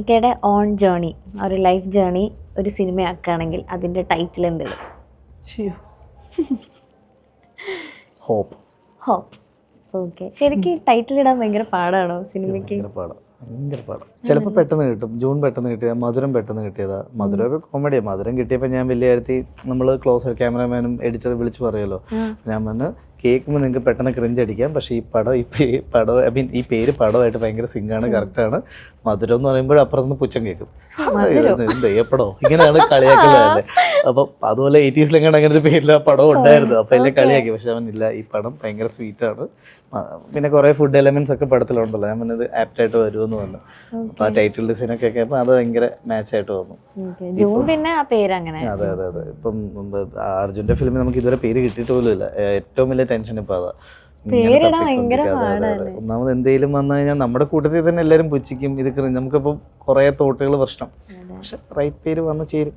ഇക്കയുടെ own journey ഒരു life journey ഒരു cinema സിനിമയാക്കുകയാണെങ്കിൽ അതിന്റെ ടൈറ്റിൽ എന്തിടും ഹോപ്പ്. ഹോപ്പ്. ഓക്കെ. ശരിക്കും ടൈറ്റിൽ ഇടാൻ ഭയങ്കര പാടാണോ സിനിമയ്ക്ക്? ഭയങ്കര പാടാണ് ചിലപ്പോൾ പെട്ടെന്ന് കിട്ടും. ജൂൺ പെട്ടെന്ന് കിട്ടിയ മധുരം പെട്ടെന്ന് കിട്ടിയതാ. മധുരമൊക്കെ കോമഡിയാണ് മധുരം കിട്ടിയപ്പോൾ ഞാൻ വലിയ കാര്യത്തിൽ നമ്മൾ ക്ലോസ് ക്യാമറമാനും എഡിറ്റർ വിളിച്ച് പറയുമല്ലോ. ഞാൻ പറഞ്ഞു കേൾക്കുമ്പോൾ നിങ്ങൾക്ക് പെട്ടെന്ന് ക്രിഞ്ച് അടിക്കാം. പക്ഷേ ഈ പടം ഈ പടം ഐ മീൻ ഈ പേര് പടമായിട്ട് ഭയങ്കര സിംഗാണ് കറക്റ്റാണ് മധുരം എന്ന് പറയുമ്പോൾ അപ്പുറത്തുനിന്ന് പുച്ഛം കേൾക്കും. ഏപ്പടോ ഇങ്ങനെയാണ് കളിയാക്കുന്നത് അപ്പം അതുപോലെ എയ്റ്റീസിലെങ്ങാണ്ട് അങ്ങനെ ഒരു പേരിൽ ആ പടം ഉണ്ടായിരുന്നു. അപ്പം എല്ലാം കളിയാക്കി. പക്ഷെ അവനില്ല ഇല്ല. ഈ പടം ഭയങ്കര സ്വീറ്റാണ് പിന്നെ കുറേ ഫുഡ് എലമെന്റ്സ് ഒക്കെ പടത്തിലുണ്ടല്ലോ. ഞാൻ പറഞ്ഞത് ആപ്റ്റായിട്ട് വരുമെന്ന് പറഞ്ഞു. അപ്പോൾ ആ ടൈറ്റിൽ ഡിസൈനൊക്കെ കേൾക്കുമ്പോൾ അത് ഭയങ്കര മാച്ചായിട്ട് ആയിട്ട് വന്നു. പിന്നെ ആ പേര് അങ്ങനെ അതെ അതെ അതെ. ഇപ്പം അർജുന്റെ ഫിലിമിൽ നമുക്ക് ഇതുവരെ പേര് കിട്ടിയിട്ട് പോലും ഇല്ല ഏറ്റവും വലിയ ടെൻഷൻ ഇപ്പൊ അതാ? ഒന്നാമത് എന്തെങ്കിലും വന്നു കഴിഞ്ഞാൽ നമ്മുടെ കൂട്ടത്തിൽ തന്നെ എല്ലാരും പുച്ഛിക്കും. ഇത് നമുക്കിപ്പോ കൊറേ തോട്ടുകൾ പ്രശ്നം. പക്ഷെ റൈറ്റ് പേര് വന്നു ചേരും.